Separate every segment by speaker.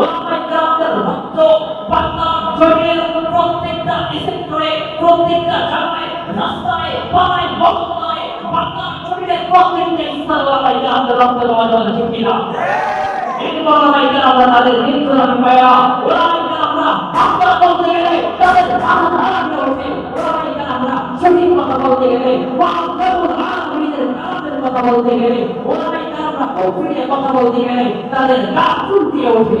Speaker 1: ওলামায়ে কেরামদের ভক্ত, পান্না জমির প্রত্যেকটা সেক্টরে, প্রত্যেকটা জায়গায়, রাস্তায়, পাড়ায়, মহল্লায়, পান্না জমির প্রত্যেকটা স্থানে ওলামায়ে কেরামদের রক্ত দেওয়া যাবে ঠিক কিনা এরপর ওলামায়ে কেরামরা তাদের নির্যাতন পায়া। ওলামায়ে কেরামরা হামলা বলতে গেলে তাদের ধারণা ধারণা ওঠে ওলামায়ে কেরামরা সঠিক কথা বলতে গেলে গেলে তাদের গা চুলকিয়ে ওঠে।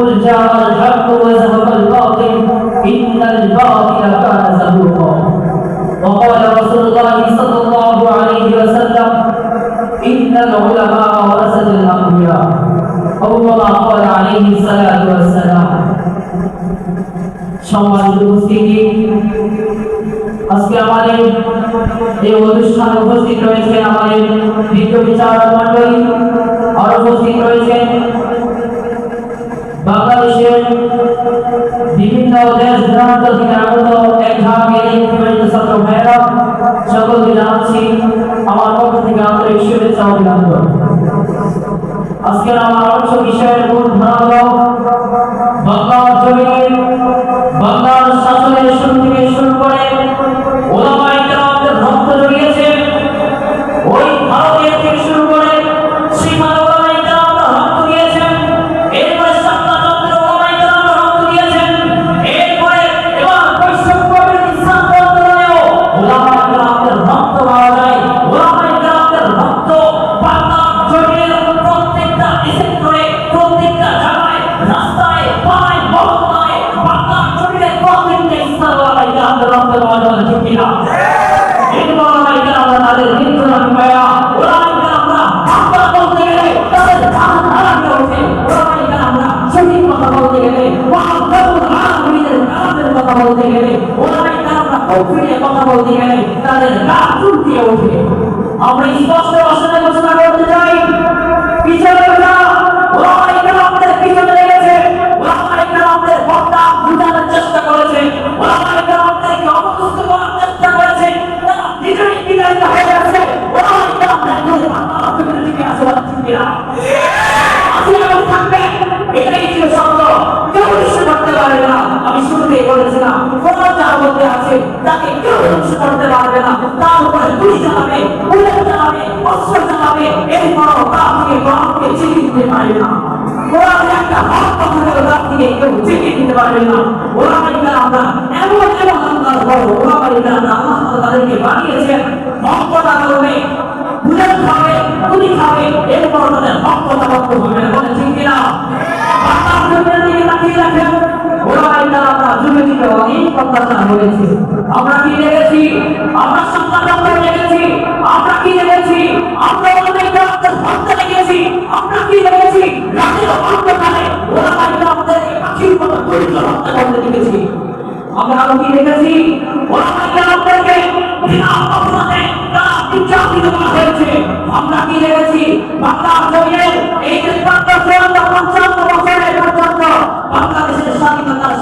Speaker 2: قل جاء الحق وزهق الباطل إن الباطل كان زهوقا وقال رسول الله صلى الله عليه وسلم إن العلماء ورثة الأنبياء أو كما قال عليه الصلاة والسلام সম্মানিত উপস্থিতি আজকে আমাদের এই অনুষ্ঠানে উপস্থিত রয়েছে আমাদের বিজ্ঞ বিচারক মন্ডলী আর উপস্থিত রয়েছেন বাংলাদেশের বিভিন্ন দেশ দূরান্ত থেকে আগত এক এই প্রতিবাদিত ছাত্র ভাইয়েরা, সকলকে জানাচ্ছি, আমার পক্ষ থেকে আন্তরিক শুভেচ্ছা অভিনন্দন। আজকের আমার আলোচ্য বিষয়ের মূল ধারণা বাংলার জমিনে বাংলার কিনা এরপর ওলামায়ে কেরামরা তাদের নির্যাতন পায়া ওলামায়ে কেরামরা হামলা বলতে গেলে তাদের তাদের গা চুলকিয়ে ওঠে আমরা বুঝানোর চেষ্টা করেছে শুরুতেই বলেছিলাম কোরআন যার মধ্যে আছে, তাকে কেউ ধ্বংস করতে পারবে না। তার উপরে গুলি চালাবে বুলেট চালাবে অস্ত্র এরপরও তার থেকে কোরআনকে চিনি দিতে পারবে না। একটা না। ওরা মাইকা আমরা এমন এমন আল্লাহর বড় ওরা মাইকা আমরা আল্লাহ তাদেরকে বলবে খাবে এরপর তাদের কিনা? বাংলার দিকে তাকিয়ে আমরা কি দেখেছি? আমরা আমরা কি দেখেছি? আমরা এই যে চুয়ান্ন পঞ্চান্ন বছরের পর্যন্ত বাংলাদেশের স্বাধীনতার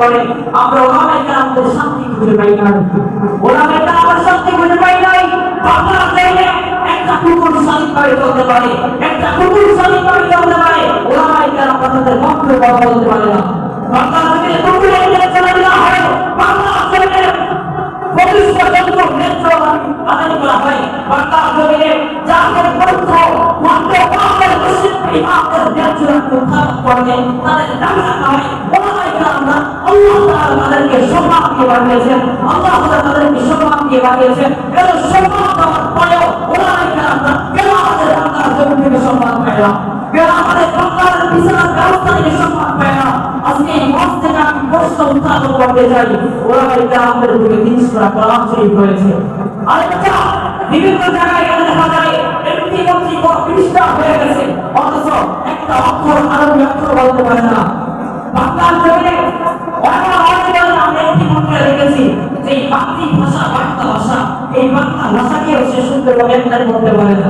Speaker 2: করে আমরা ওলামায়ে কেরামদের শান্তি খুঁজে পাই নাই ওলামায়ে কেরামদের শান্তি খুঁজে পাই নাই। বাংলার জমিনে একটা কুকুর স্বাধীনভাবে চলতে পারে। একটা কুকুর স্বাধীনভাবে চলতে পারে। ওলামায়ে কেরামরা তাদের মন্ত্র কথা বলতে পারে না। বাংলার জমিনে কুকুরের দিকে চলে দেওয়া হয় বাংলার জমিনে পঁচিশ পর্যন্ত নেত্র আদায় করা হয়। বাংলার জমিনে যাদের পক্ষ মাত্র পাঁচের মুসলিম ইমামদের ন্যায্য উত্থাপন করবে তাদের দাবি রাখা হয়। ওলামায়ে কেরামরা আল্লাহ তাআলা তাদেরকে সম্মান দিয়ে বানিয়েছেন। আল্লাহ তাআলা তাদেরকে সম্মান দিয়ে বানিয়েছেন। এত সম্মান দেওয়ার পরেও ওলামায়ে কেরামরা কেন আমাদের বাংলার জমি থেকে সম্মান পায় না। কেন আমাদের বাংলার বিচার ব্যবস্থা থেকে সম্মান পায় না। আজকে এই মঞ্চ থেকে আমি প্রশ্ন উত্থাপন করতে চাই। ওলামায়ে কেরামদের দিকে তিন সূরা কোরআন শরীফ হয়েছে আরেকটা, বিভিন্ন জায়গায় দেখা যায় এমপি মন্ত্রী বড় হয়ে গেছে। অথচ একটা অক্ষর আরবি অক্ষর বলতে পারে না। সে সুন্দরভাবে একটাই বলতে পারে না।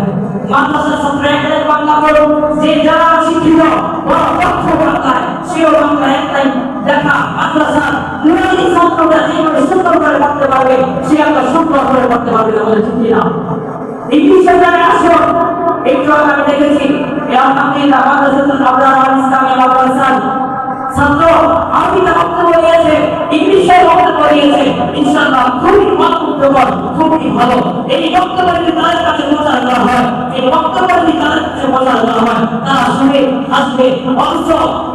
Speaker 2: মাদ্রাসার ছাত্র একটাই বাংলা বলুন যে যারা শিক্ষিত দক্ষ বাংলায়, সেও বাংলা একটাই দেখা মাদ্রাসার নুরানি ছাত্ররা যেভাবে সুন্দর করে করতে পারবে, সে একটা সুন্দর করে করতে পারবে আমাদের ঠিক না ইংলিশে যারা আসো আগে আমি দেখেছি আলহামদুলিল্লাহ মাদ্রাসাতুল আবরার ইসলামী মাদ্রাসা ছাত্র আরবিতে বক্তব্য দিয়েছে ইংলিশে বক্তব্য দিয়েছে। ইনশাআল্লাহ খুবই মনোমুগ্ধকর খুবই ভালো। এই বক্তব্য যদি তাদের কাছে পৌঁছা দেওয়া হয়, এই বক্তব্য যদি তাদের কাছে পৌঁছা দেওয়া হয়, তারা শুনে আসবে অথচ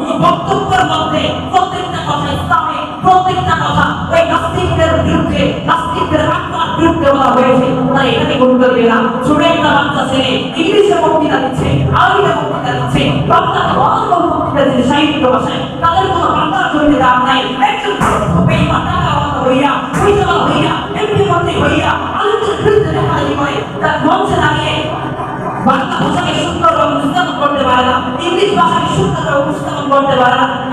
Speaker 2: এই বক্তব্যের মধ্যে প্রত্যেকটা কথা ইসলামে, প্রত্যেকটা কথা ওই নাস্তিকদের বিরুদ্ধে, নাস্তিকদের আত্মার বিরুদ্ধে বলা হয়েছে। তারা এটাকে গুরুত্ব দেবে না। ছোট একটা বাচ্চা ছেলে দিচ্ছে আরবিতে বক্তৃতা দিচ্ছে সাহিত্য ভাষায় তাদের কোনো বাংলার জন্য দাম নাই একজন বেইমান টাকা আলাদা হইয়া পয়সা হইয়া এমপি মন্ত্রী হইয়া আলুদের বিরুদ্ধে লেখালেখি করে তার মঞ্চে দাঁড়িয়ে বাংলা ভাষাকে সুন্দরভাবে উপস্থাপন করতে পারে না ইংলিশ ভাষাকে সুন্দরভাবে উপস্থাপন করতে পারে না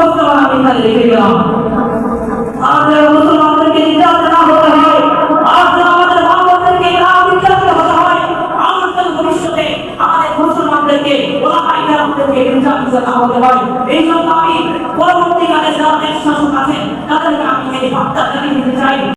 Speaker 2: উপস্থাপনা আমি এখানে রেখে গেলাম আমাদের